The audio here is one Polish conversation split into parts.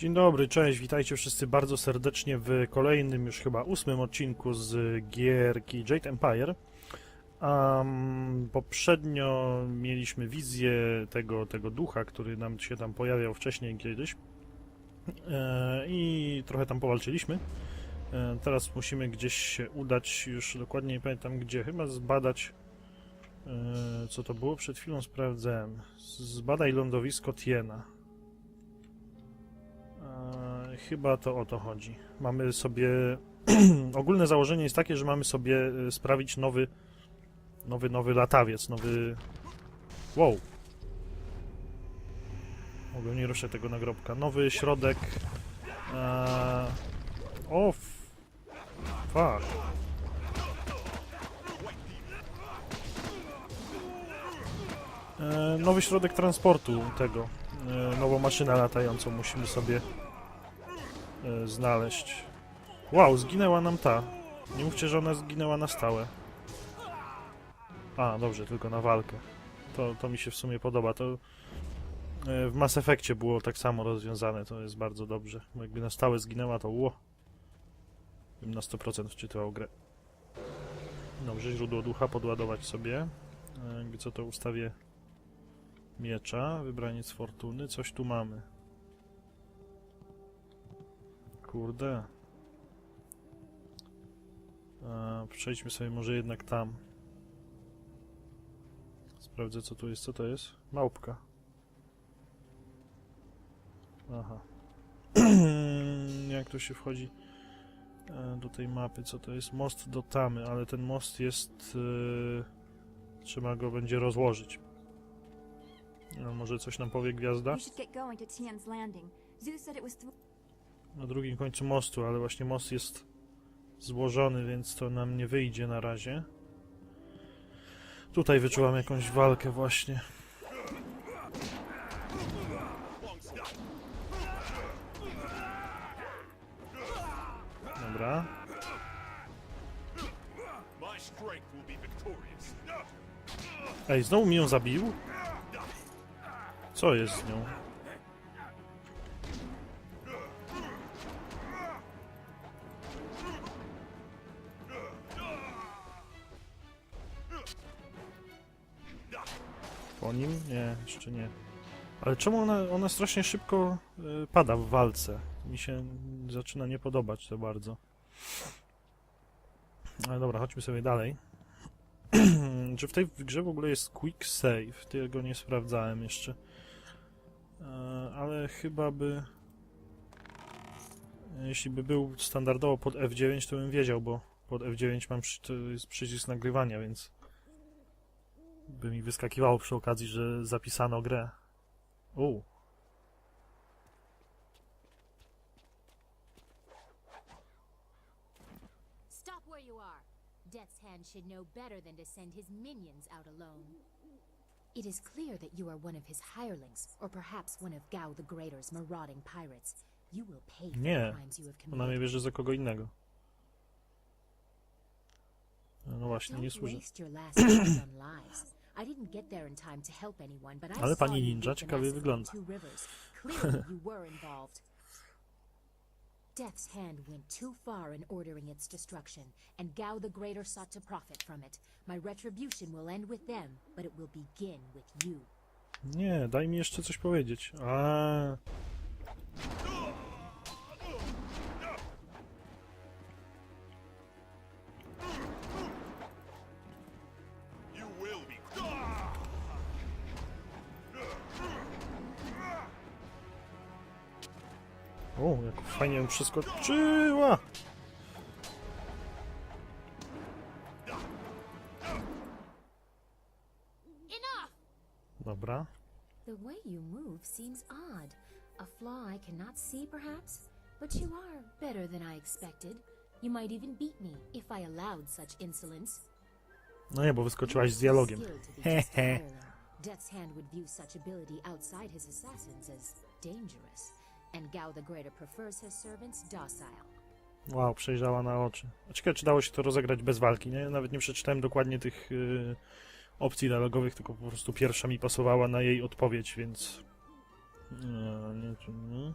Dzień dobry, cześć, witajcie wszyscy bardzo serdecznie w kolejnym, już chyba ósmym odcinku z gierki Jade Empire. Um, poprzednio mieliśmy wizję tego, tego ducha, który nam się tam pojawiał wcześniej kiedyś e, i trochę tam powalczyliśmy. E, teraz musimy gdzieś się udać, już dokładnie nie pamiętam gdzie, chyba zbadać e, co to było, przed chwilą sprawdzałem. Zbadaj lądowisko Tiena. E, Chyba to o to chodzi. Mamy sobie. Ogólne założenie jest takie, że mamy sobie e, sprawić nowy. Nowy, nowy latawiec, nowy. Wow. Mogę nie ruszę tego nagrobka. Nowy środek. E... O! Fuck. E, nowy środek transportu tego. E, nową maszynę latającą musimy sobie e, znaleźć. Wow, zginęła nam ta. Nie mówcie, że ona zginęła na stałe. A, dobrze, tylko na walkę. To, to mi się w sumie podoba. To e, w Mass Effectie było tak samo rozwiązane, to jest bardzo dobrze. Bo jakby na stałe zginęła, to ło. Bym na 100% wczytywał grę. Dobrze, źródło ducha podładować sobie. Jakby co to ustawię miecza, wybraniec fortuny, coś tu mamy. Kurde. A, przejdźmy sobie może jednak tam. Sprawdzę co tu jest. Co to jest? Małpka. Aha. Jak tu się wchodzi e, do tej mapy? Co to jest? Most do Tamy, ale ten most jest... e, Trzeba go będzie rozłożyć. A może coś nam powie gwiazda? Na drugim końcu mostu, ale właśnie most jest złożony, więc to nam nie wyjdzie na razie. Tutaj wyczułam jakąś walkę właśnie. Dobra. Ej, znowu mi ją zabił? Co jest z nią? Po nim? Nie, jeszcze nie. Ale czemu ona, ona strasznie szybko y, pada w walce? Mi się zaczyna nie podobać to bardzo. Ale dobra, chodźmy sobie dalej. Czy w tej grze w ogóle jest quick save? Tego nie sprawdzałem jeszcze. E, ale chyba by. Jeśli by był standardowo pod F9, to bym wiedział, bo pod F9 mam przy, przycisk nagrywania, więc by mi wyskakiwało przy okazji, że zapisano grę. U. Stop where you are. Death's Hand should know better than to send his minions out alone. It is clear that you are one of his hirelings, or perhaps one of Gao the Greater's marauding pirates. You will pay for Nie. the crimes you have Ona mnie committed. bierze za kogo innego. No właśnie, nie Don't służy. waste your last breath on lies. I didn't get there in time to help anyone, but I Ale saw pani you ninja the ciekawie massacre wygląda. Two Rivers. Clearly you were involved. Death's hand went too far in ordering its destruction, and Gao the Greater sought to profit from it. My retribution will end with them, but it will begin with you. Nie, daj mi jeszcze coś powiedzieć. A. fajnie przeskoczyła! Dobra. The way you move seems odd. A flaw I cannot see, perhaps? But you are better than I expected. You might even beat me if I allowed such insolence. No nie, bo wyskoczyłaś z dialogiem. Hireling. Death's Hand would view such ability outside his assassins as dangerous, and Gao the Greater prefers his servants docile. Wow, przejrzała na oczy. A ciekawe, czy dało się to rozegrać bez walki, nie? Nawet nie przeczytałem dokładnie tych y, opcji dialogowych, tylko po prostu pierwsza mi pasowała na jej odpowiedź, więc... Nie, nie, nie.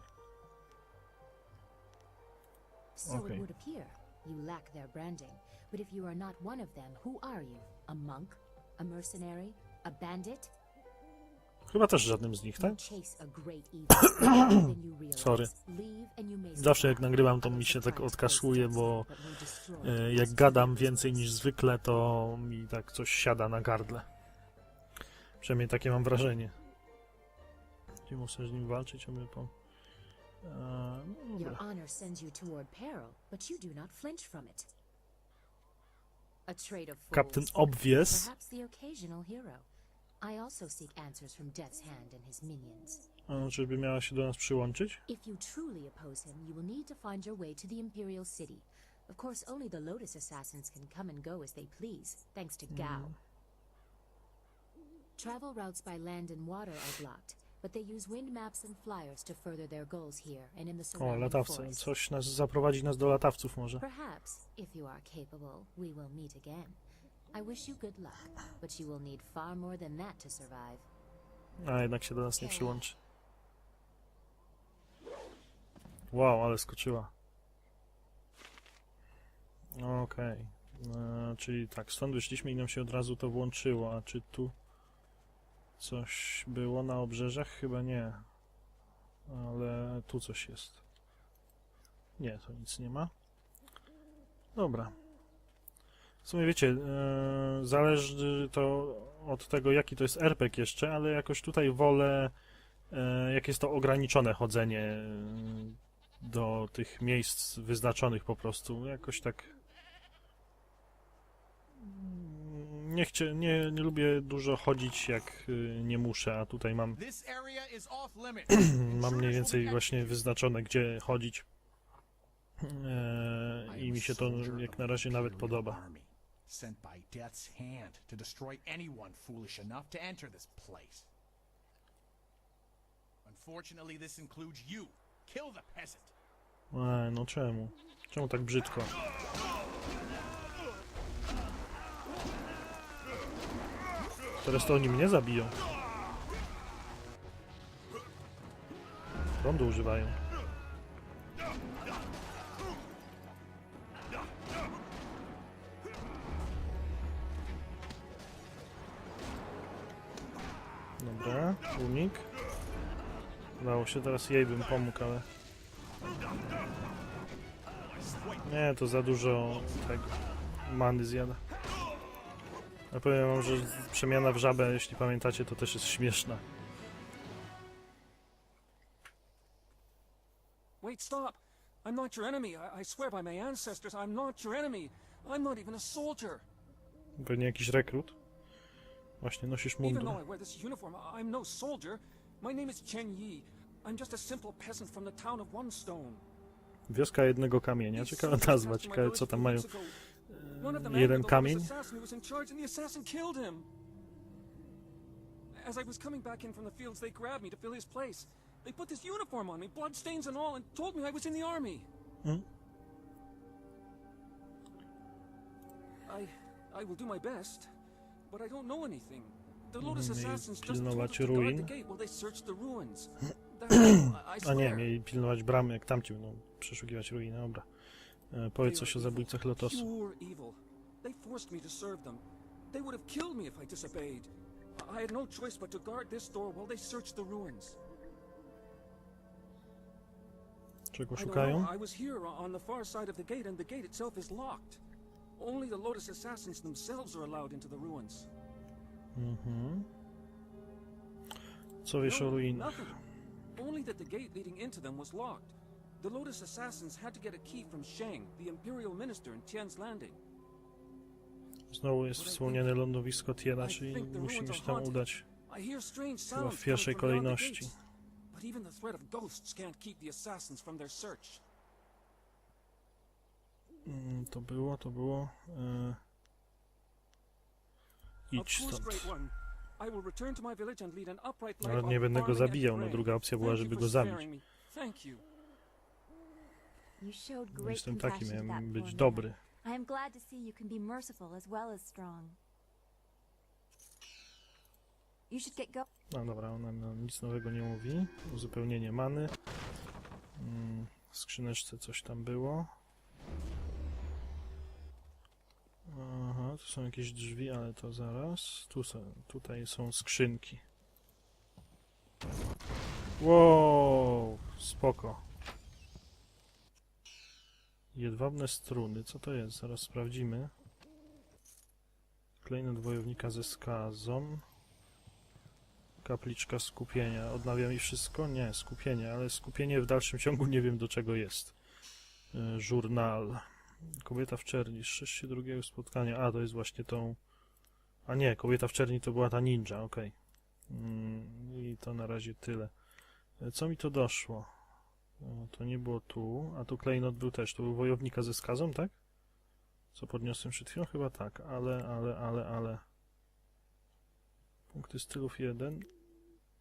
So Okay. it would appear. You lack their branding. But if you are not one of them, who are you? A monk? A mercenary? A bandit? Chyba też żadnym z nich, tak? realize. Sorry. Zawsze jak nagrywam, to mi się tak odkaszluje, bo e, jak gadam więcej niż zwykle, to mi tak coś siada na gardle. Przynajmniej takie mam wrażenie. Gdzie muszę z nim walczyć, aby po... E, no Your honor sends you toward peril, but you do not flinch from it. Captain Obvious. Perhaps the occasional hero. I also seek answers from Death's Hand and his minions. A, czyżby miała się do nas przyłączyć? If you truly oppose him, you will need to find your way to the Imperial City. Of course, only the Lotus Assassins can come and go as they please, thanks to Gao. Hmm. Travel routes by land and water are blocked, but they use wind maps and flyers to further their goals here and in the surrounding O, latawce. Coś nas zaprowadzi nas do latawców może. Perhaps, if you are capable, we will meet again. I wish you good luck, but you will need far more than that to survive. A, jednak się do nas nie przyłączy. Wow, ale skoczyła. Okej. E, Czyli tak, stąd wyszliśmy i nam się od razu to włączyło. A czy tu coś było na obrzeżach? Chyba nie. Ale tu coś jest. Nie, to nic nie ma. Dobra. W sumie wiecie, e, zależy to od tego, jaki to jest RPG jeszcze, ale jakoś tutaj wolę, e, jak jest to ograniczone chodzenie e, do tych miejsc wyznaczonych po prostu. Jakoś tak. mm, Nie, chcie, nie, nie lubię dużo chodzić, jak nie muszę, a tutaj mam, mam mniej więcej właśnie wyznaczone, gdzie chodzić. E, I mi się to jak na razie nawet podoba. Sent by Death's hand to destroy anyone foolish enough to enter this place. Unfortunately, this includes you. Kill the peasant. E, no czemu? Czemu tak brzydko? Teraz to oni mnie zabiją. Prądu używają. Udało się, teraz jej bym pomógł, ale... Nie, to za dużo tego many zjada. A powiem wam, że przemiana w żabę, jeśli pamiętacie, to też jest śmieszna. Wait, stop! I'm not your enemy. I, I swear by my ancestors, I'm not your enemy. I'm not even a soldier. Pewnie jakiś rekrut. Właśnie nosisz Even mundur. though I wear this uniform, I'm no soldier. My name is Chen Yi. I'm just a simple peasant from the town of One Stone. Wioska jednego kamienia. Ciekawa nazwa, ciekawe co tam mają. weeks ago. One of them jeden the kamień? Lotus assassin who was in charge, and the assassin killed him. As I was coming back in from the fields, they grabbed me to fill his place. They put this uniform on me, bloodstains and all, and told me I was in the army. Hmm? I, I will do my best, but I don't know anything. The Lotus assassins just told us pilnować to ruin. the gate while they searched the ruins. A nie, mieli pilnować bramy, jak tamci będą przeszukiwać ruiny. Dobra. E, powiedz coś o zabójcach Lotosu. Pure evil. They forced me to serve them. They would have killed me if I disobeyed. I had no choice but to guard this door while they searched the ruins. Czego I don't szukają? know. I was here on the far side of the gate, and the gate itself is locked. Only the Lotus assassins themselves are allowed into the ruins. Mhm. Co wiesz o No, ruinach? nothing. That the gate leading into them was locked. The Lotus assassins had to get a key from Shang, the imperial minister in Tian's Landing. Znowu jest wspomniane lądowisko Tiena, czyli musimy się tam udać. Chyba w pierwszej kolejności. But even the threat of ghosts can't keep the assassins from their search. To było, to było. E... Idź stąd. Great One. I will return to my village and lead an upright life Ale nie będę go zabijał, no druga opcja była, żeby for go zabić. sparing me. Thank you. You showed No, great Jestem taki, compassion to that miałem być dobry. I am glad to see you can be merciful as well as strong. You should get go. No dobra, ona nam nic nowego nie mówi. Uzupełnienie many. Mm, W skrzyneczce coś tam było. Aha, tu są jakieś drzwi, ale to zaraz. Tu są, tutaj są skrzynki. Wow, spoko. Jedwabne struny, co to jest? Zaraz sprawdzimy. Klejnot wojownika ze skazą. Kapliczka skupienia. Odnawiam i wszystko? Nie, skupienie, ale skupienie w dalszym ciągu nie wiem do czego jest. E, Żurnal. Kobieta w czerni, szczęście drugiego spotkania. A, to jest właśnie tą... A nie, kobieta w czerni to była ta ninja, okej. Mm, I to na razie tyle. E, Co mi to doszło? E, To nie było tu, a tu klejnot był też. To był wojownika ze skazą, tak? Co podniosłem przed chwilą? Chyba tak, ale, ale, ale, ale... Punkty stylów 1.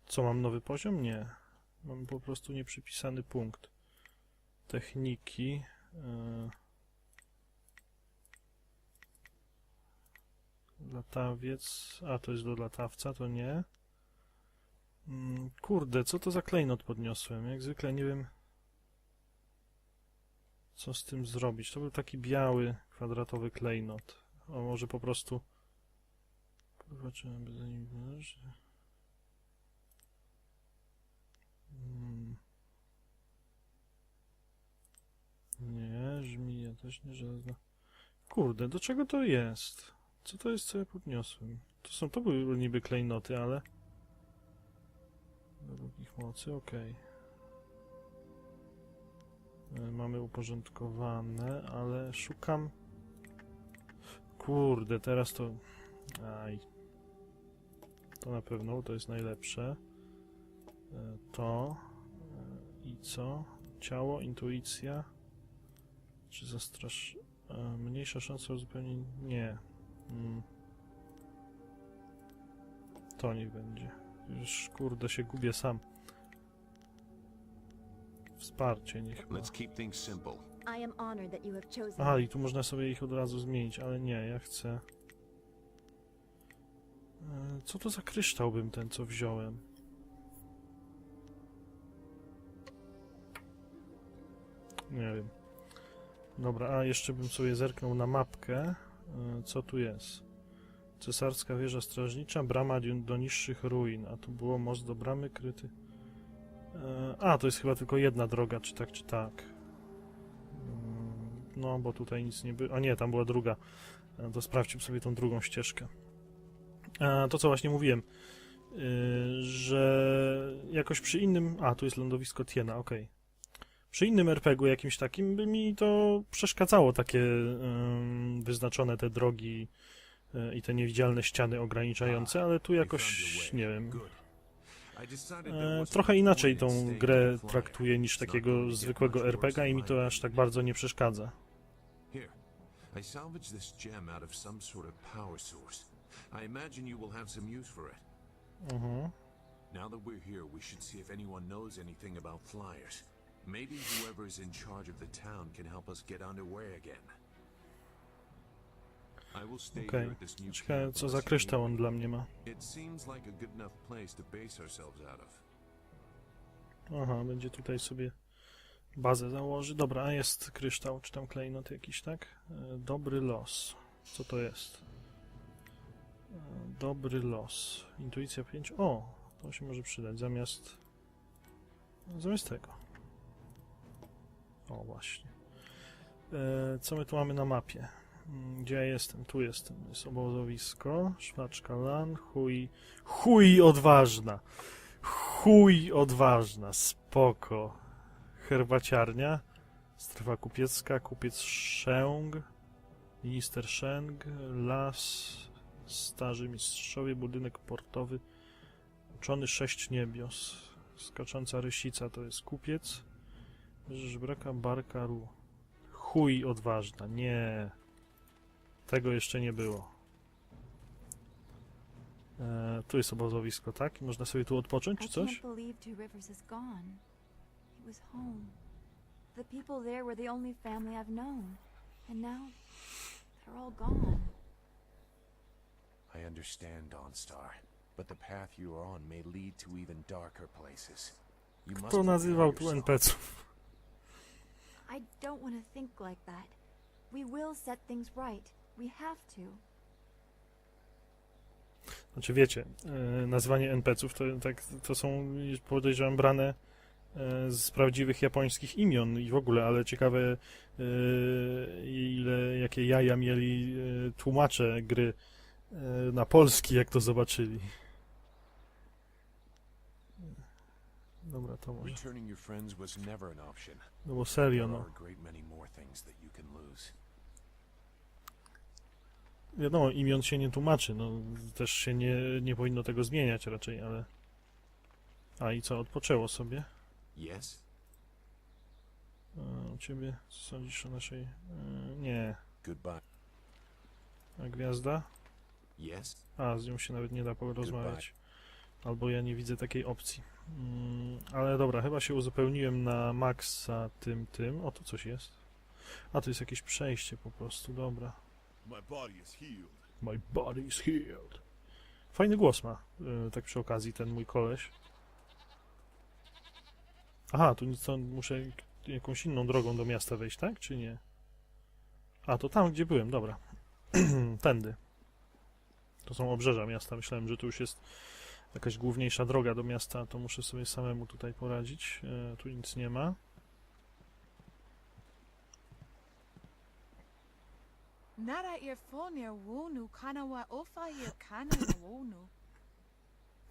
Co, mam nowy poziom? Nie. Mam po prostu nieprzypisany punkt. Techniki. e, Latawiec. A, to jest do latawca, to nie. Mm, Kurde, co to za klejnot podniosłem? Jak zwykle nie wiem, co z tym zrobić. To był taki biały, kwadratowy klejnot. O, może po prostu... Zobaczymy, by za nim leży. Mm. Nie, żmija też nie żelazna. Kurde, do czego to jest? Co to jest, co ja podniosłem? To są, to były niby klejnoty, ale... Według ich mocy, okej. E, Mamy uporządkowane, ale szukam... Kurde, teraz to... Aj. To na pewno, to jest najlepsze. E, To... e, I co? Ciało, intuicja... Czy zastrasz... Mniejsza szansa o uzupełnienie... Nie. Mm. To nie będzie. Już kurde się gubię sam. Wsparcie niech ma. Let's keep things simple. I am honored that you have chosen Aha, i tu można sobie ich od razu zmienić, ale nie, ja chcę... E, Co to za kryształ bym ten, co wziąłem? Nie wiem. Dobra, a jeszcze bym sobie zerknął na mapkę. E, Co tu jest? Cesarska wieża strażnicza, brama do- niższych ruin. A tu było most do bramy kryty. E, A, to jest chyba tylko jedna droga, czy tak, czy tak. Mm, No, bo tutaj nic nie było. A nie, tam była druga. E, To sprawdźmy sobie tą drugą ścieżkę. To, co właśnie mówiłem, że jakoś przy innym. A, tu jest lądowisko Tiena, okej. Przy innym RPG-u jakimś takim by mi to przeszkadzało, takie wyznaczone te drogi y, i te niewidzialne ściany ograniczające, ale tu jakoś nie wiem. E, trochę inaczej tą grę traktuję niż takiego zwykłego much worse RPG i mi to aż tak bardzo nie przeszkadza. Here, I salvaged this gem out of some sort of power source. I imagine you will have some use for it. Mhm. Now that we're here, we should see if anyone knows anything about flyers. Maybe whoever's in charge of the town can help us get underway again. I will stay Okej. here at this new Ciekawe, co za kryształ on dla mnie ma. It seems like a good enough place to base ourselves out of. Aha, będzie tutaj sobie bazę założy. Dobra, a jest kryształ, czy tam klejnot jakiś, tak? E, Dobry los. Co to jest? E, Dobry los. Intuicja 5. O, to się może przydać zamiast... Zamiast tego. O, właśnie. E, Co my tu mamy na mapie? Mm, Gdzie ja jestem? Tu jestem. Jest obozowisko, szwaczka lan, chuj... Chuj odważna! Chuj odważna, spoko. Herbaciarnia, strefa kupiecka, kupiec Szęg, minister Szęg, las, starzy mistrzowie, budynek portowy, uczony sześć niebios, skacząca rysica to jest kupiec, żebraka, barka, ru. Chuj odważna, nie. Tego jeszcze nie było. E, tu jest obozowisko, tak? I można sobie tu odpocząć, czy coś? The people there were the only family I've known. And now, they're all gone. I understand, Dawnstar, but the path you are on may lead to even darker places. You must Kto nazywał tu. NPC-ów? I don't want to think like that. We will set things right. We have to. Znaczy wiecie, e, nazwanie NPC-ów to, tak, to są, podejrzewam, brane e, z prawdziwych japońskich imion i w ogóle, ale ciekawe e, ile, jakie jaja mieli tłumacze gry na polski, jak to zobaczyli. Dobra, to może. Returning your friends was never an option. No bo serio, There no. are a great many more things that you can lose. Wiadomo, imion się nie tłumaczy, no też się nie, nie powinno tego zmieniać raczej, ale... A i co, odpoczęło sobie? Yes? A, u ciebie, co sądzisz o naszej... E, nie. Goodbye. A gwiazda? Yes? A, z nią się nawet nie da porozmawiać. Albo ja nie widzę takiej opcji. Mm, ale dobra, chyba się uzupełniłem na maksa tym, tym. O, tu coś jest. A, to jest jakieś przejście po prostu, dobra. My body is healed. My body is healed. Fajny głos ma, y, tak przy okazji, ten mój koleś. Aha, tu nic, to muszę jakąś inną drogą do miasta wejść, tak? Czy nie? A, to tam, gdzie byłem, dobra. Tędy. To są obrzeża miasta. Myślałem, że tu już jest jakaś główniejsza droga do miasta, to muszę sobie samemu tutaj poradzić. E, tu nic nie ma.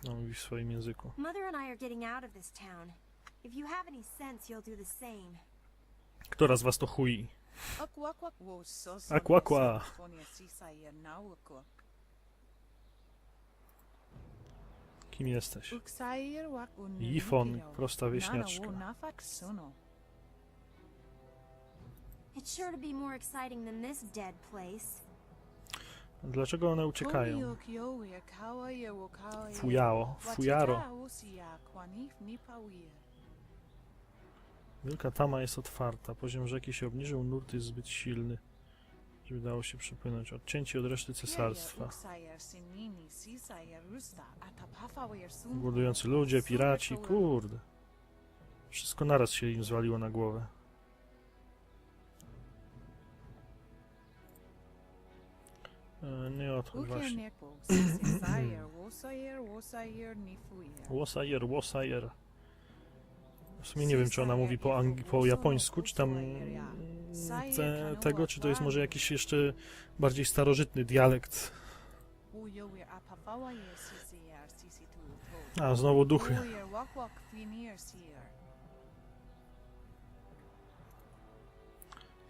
No, mówi w swoim języku. Mother and I are getting out of this town. If you have any sense, you'll do the same. Która z was to chui? Aquaquak Kim jesteś? Uksair wak un. Ifon, prosta wieśniaczka. Nana wo nafak suno. It's sure to be more exciting than this dead place. Dlaczego one uciekają? Fujao, fujaro. Wielka tama jest otwarta. Poziom rzeki się obniżył, nurt jest zbyt silny, żeby dało się przepłynąć. Odcięci od reszty cesarstwa. Głodujący ludzie, piraci, kurde. Wszystko naraz się im zwaliło na głowę. E, nie odchodź właśnie. Łosajer, łosajer. W sumie nie wiem, czy ona mówi po, po japońsku, czy tam te, tego, czy to jest może jakiś jeszcze bardziej starożytny dialekt. A, znowu duchy.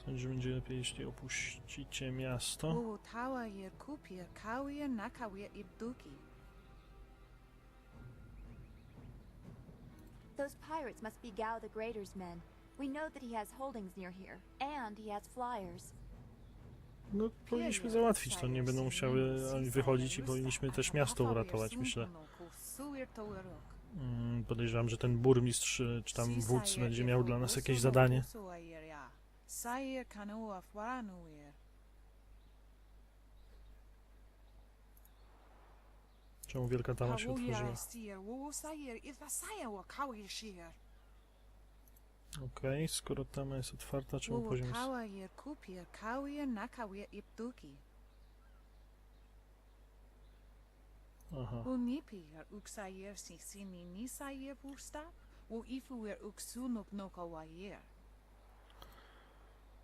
Sądzę, że będzie lepiej, jeśli opuścicie miasto. Those pirates must be Gao the Greater's men. We know that he has holdings near here, and he has flyers. No, powinniśmy załatwić to, nie będą musiały wychodzić i powinniśmy też miasto uratować, myślę. Mm, podejrzewam, że ten burmistrz, y, czy tam wódz będzie miał dla nas jakieś zadanie. Czemu wielka tama się otworzyła? Okej, skoro tama jest otwarta, czemu poziom jest... Aha, Unipir uksayer si sini nisayer pusta, u ifuer uksunuk no kawayer.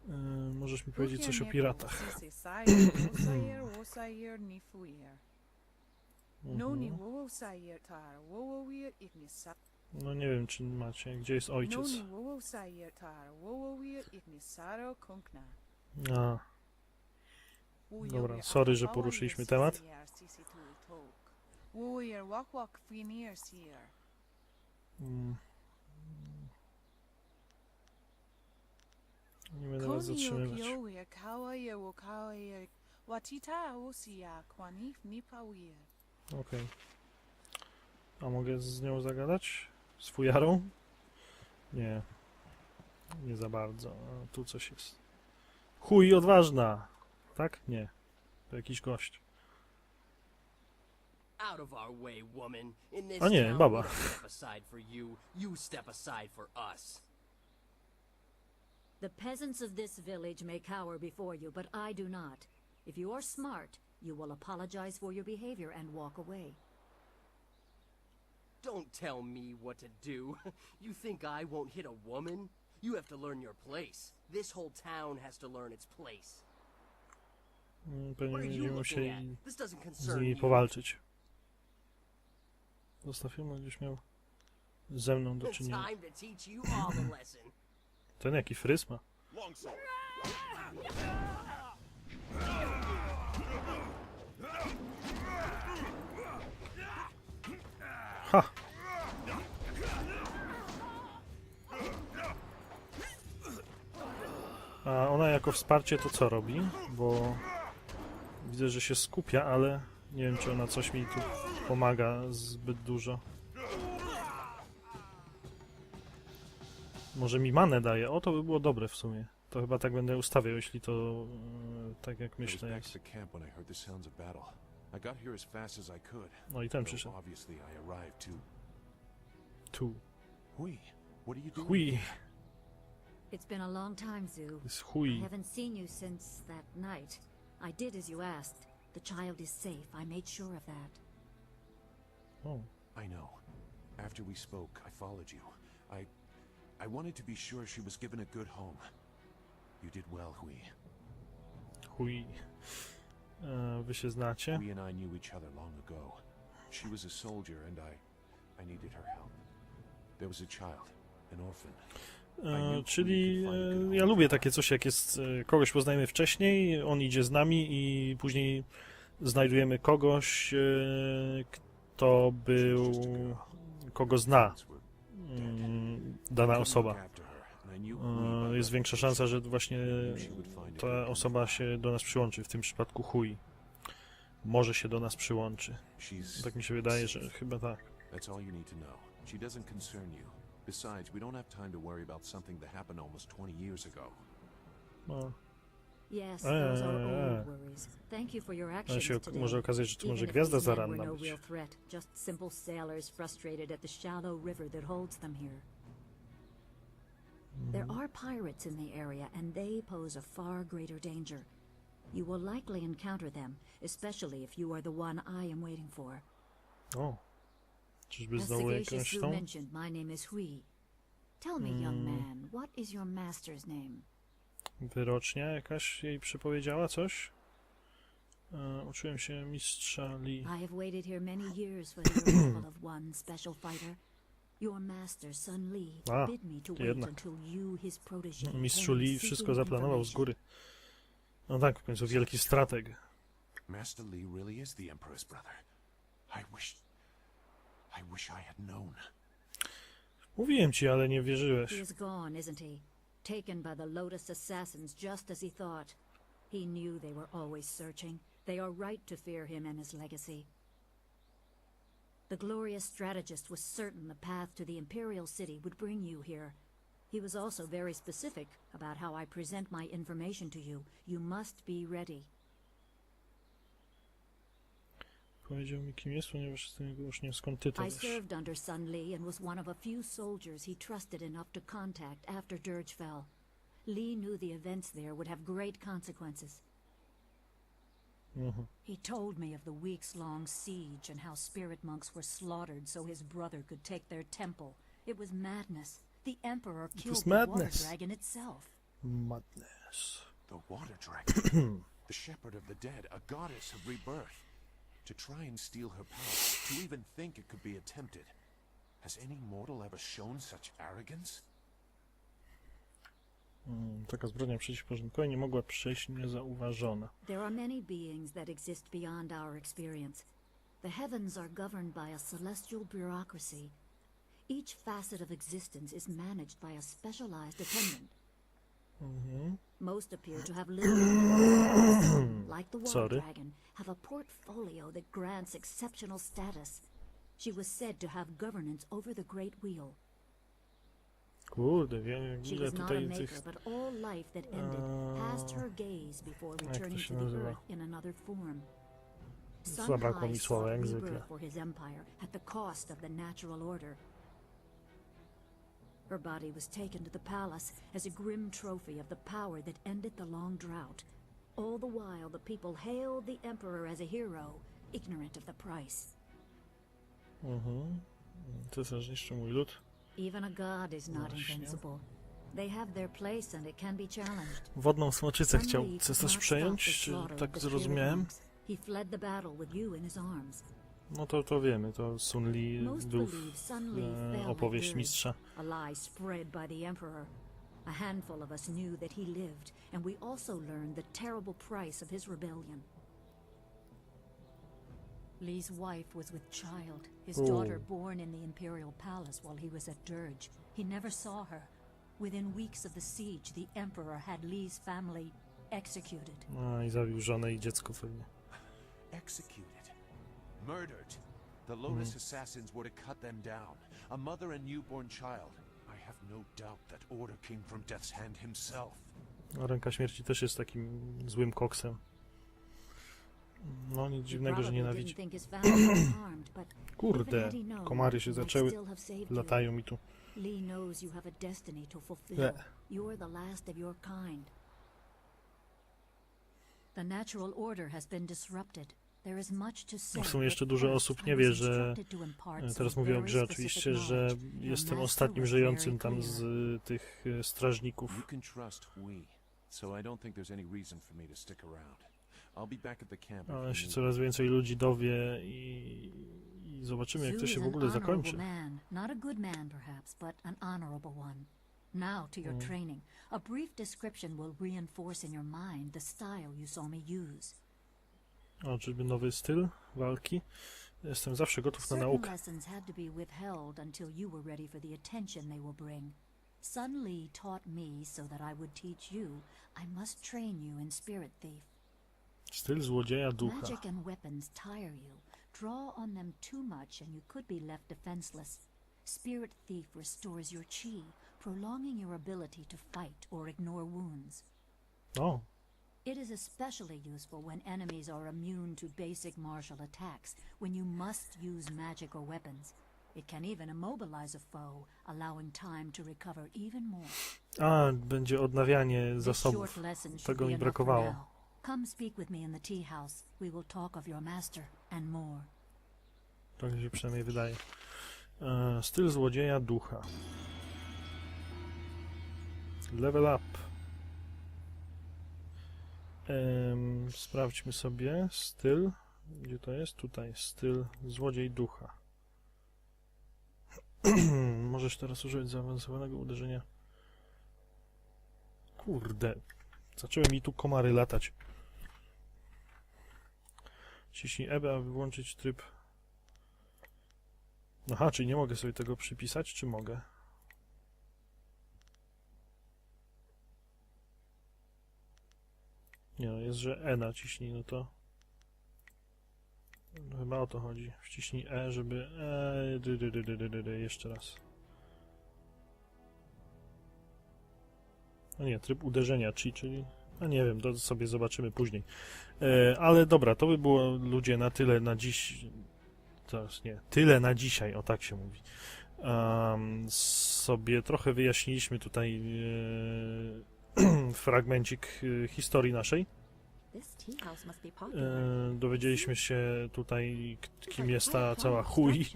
y, możesz mi powiedzieć coś o piratach. No nie wiem, czy macie, gdzie jest ojciec. Kunkna. A, Dobra, sorry, że poruszyliśmy temat. Mm. Nie będę was zatrzymywać. Watita osia kwanif. Okej. A mogę z nią zagadać? Z fujarą? Nie. Nie za bardzo. A, tu coś jest. Chuj, odważna! Tak? Nie. To jakiś gość. Out of our way, woman. In this A nie, baba. step aside for you. You step aside for us. The peasants of this village may cower before you, but I do not. If you are smart, you will apologize for your behavior and walk away. Don't tell me what to do. You think I won't hit a woman? You have to learn your place. This whole town has to learn its place. Mm, Pewnie are you będziemy looking musieli at? This doesn't z concern nimi powalczyć. Zostaw ją, będziesz miał ze mną do czynienia. To teach you all a. Ten jaki fryz Ha! A ona jako wsparcie to co robi? Bo widzę, że się skupia, ale nie wiem, czy ona coś mi tu pomaga zbyt dużo. Może mi manę daje? O, to by było dobre w sumie. To chyba tak będę ustawiał, jeśli to e, tak jak myślę jest. To the camp when I heard the sounds of battle. I got here as fast as I could. No i ten though przyszedł. obviously I arrived too. Tu. Hui, what are you doing? Hui. It's been a long time, Zoo. Hui. I haven't seen you since that night. I did as you asked. The child is safe. I made sure of that. Oh. I know. After we spoke, I followed you. I I wanted to be sure she was given a good home. You did well, Hui. Chuj. E, wy się znacie? We and I knew each other long ago. She was a soldier and I I needed her help. There was a child, an orphan. E, czyli e, ja lubię takie coś, jak jest e, kogoś poznajemy wcześniej, on idzie z nami i później znajdujemy kogoś, e, kto był, kogo zna mm, dana osoba. Jest większa szansa, że właśnie ta osoba się do nas przyłączy, w tym przypadku chuj. Może się do nas przyłączy. Tak mi się wydaje, że chyba tak. That's all you need to know. She doesn't concern you. Besides, we don't have time to worry about something that happened almost 20 years ago. No. Yes, Eh, those are eh, old worries. Thank you for your Ale actions się today. może okazać, że to może gwiazda zaranna no być. just simple sailors frustrated at the shallow river that holds them here. There Mhm. are pirates in the area, and they pose a far greater danger. You will likely encounter them, especially if you are the one I am waiting for. Oh. Czyżby znowu Sue tą? mentioned, my name is Hui. Tell me, young Hmm. man, what is your master's name? Wyrocznia jakaś jej przypowiedziała coś? E, uczyłem się mistrza Lee. I have waited here many years for the arrival of one special fighter. Your master, Sun Li A, bid me to wait jednak. until you, his protege, Mistrzu came Lee seeking wszystko zaplanował z information. góry. No tak, w końcu wielki strateg. Master Lee really is the Emperor's brother. I wish. I wish I had known. Mówiłem ci, ale nie wierzyłeś. He is gone, isn't he? Taken by the Lotus assassins just as he thought. He knew they were always searching. They are right to fear him and his legacy. The glorious strategist was certain the path to the Imperial City would bring you here. He was also very specific about how I present my information to you. You must be ready. Powiedział mi, kim jest, ponieważ jestem jego uczniem. Skąd ty to I served under Sun Lee and was one of a few soldiers he trusted enough to contact after Dirge fell. Lee knew the events there would have great consequences. He told me of the weeks long siege and how spirit monks were slaughtered so his brother could take their temple. It was madness. The Emperor was killed the water dragon itself. Madness. The Water Dragon. the Shepherd of the Dead, a goddess of rebirth. To try and steal her power, to even think it could be attempted. Has any mortal ever shown such arrogance? Mm, taka zbrodnia przeciwko porządkowi nie mogła przejść niezauważona. There are many beings that exist beyond our experience. The heavens are governed by a celestial bureaucracy. Each facet of existence is managed by a specialized attendant. Mhm. Most appear to have little, like the water dragon, have a portfolio that grants exceptional status. She was said to have governance over the Great Wheel. Kurde, wiem She ile a tutaj maker, tych... but all life that ended passed her gaze before jak to returning się to the nazywa? earth in another form. Zabrakło mi słowa, jak zwykle. for his empire at the cost of the natural order. Her body was taken to the palace as a grim trophy of the power that ended the long drought. All the while, the people hailed the Emperor as a hero, ignorant of the price. Mhm. Cesarz niszczy mój lud. Even a god is not Właśnie. invincible. They have their place and it can be challenged. Wodną smoczycę chciał cesarz przejąć, czy tak zrozumiałem? He fled the battle with you in his arms. No to, to wiemy, to Sun Li był w e, opowieść mistrza. a lie spread by the Emperor. A handful of us knew that he lived, and we also learned the terrible price of his rebellion. Lee's wife was with child, his Oh. daughter born in the Imperial Palace while he was at Dirge. He never saw her. Within weeks of the siege, the Emperor had Lee's family executed. No i zabił żonę i dziecko pewnie. Executed. Murdered. The Lotus mm. assassins were to cut them down. A mother and newborn child. I have no doubt that order came from Death's Hand himself. A Ręka Śmierci też jest takim złym koksem. No nic dziwnego, że nienawidzi. Kurde, komary się zaczęły, latają mi tu. Lee knows you have a destiny to fulfill. You're the last of your kind. The natural order has been disrupted. There is much to say. W sumie jeszcze dużo osób nie wie, że e, teraz mówię o grze oczywiście, że jestem ostatnim żyjącym tam z tych strażników. If Ale się coraz więcej ludzi dowie i, i zobaczymy jak to się w ogóle zakończy. Not a good man, perhaps, but an honorable one. Now to your Mm. training. A brief description will reinforce in your mind the style you saw me use. O, czyżby nowy styl walki? Jestem zawsze gotów na Certain naukę. lessons had to be withheld until you were ready for the attention they will bring. Sun Li taught me so that I would teach you. I must train you in Spirit Thief. Styl złodzieja ducha. Magic and weapons tire you. Draw on them too much and you could be left defenseless. Spirit Thief restores your chi, prolonging your ability to fight or ignore wounds. O, It is especially useful when enemies are immune to basic martial attacks, when you must use magic or weapons. It can even immobilize a foe, allowing time to recover even more. a będzie odnawianie zasobów. Tego mi brakowało. Come speak with me in the tea house. We will talk of your master and more. Tak mi się przynajmniej wydaje. E, styl złodzieja ducha. Level up. Em, sprawdźmy sobie styl. Gdzie to jest? Tutaj. Styl złodziej ducha. Możesz teraz użyć zaawansowanego uderzenia. Kurde. Zaczęły mi tu komary latać. Ciśnij EB, aby włączyć tryb Aha, czyli nie mogę sobie tego przypisać, czy mogę? Nie no, jest, że E naciśnij, no to... No, chyba o to chodzi. Wciśnij E, żeby... E, dy, dy, dy, dy, dy, dy, jeszcze raz. No nie, tryb uderzenia, chi, czyli... No nie wiem, to sobie zobaczymy później. E, ale dobra, to by było ludzie na tyle na dziś. Teraz nie. Tyle na dzisiaj, o tak się mówi. Um, sobie trochę wyjaśniliśmy tutaj e, fragmencik e, historii naszej. E, dowiedzieliśmy się tutaj, kim jest ta cała chuj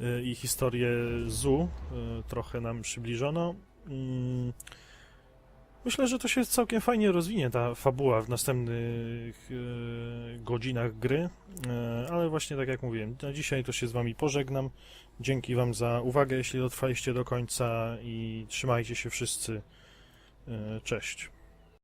e, i historię Zu. E, trochę nam przybliżono. Mm, Myślę, że to się całkiem fajnie rozwinie, ta fabuła w następnych e, godzinach gry, e, ale właśnie tak jak mówiłem, na dzisiaj to się z Wami pożegnam. Dzięki Wam za uwagę, jeśli dotrwaliście do końca i trzymajcie się wszyscy. E, Cześć.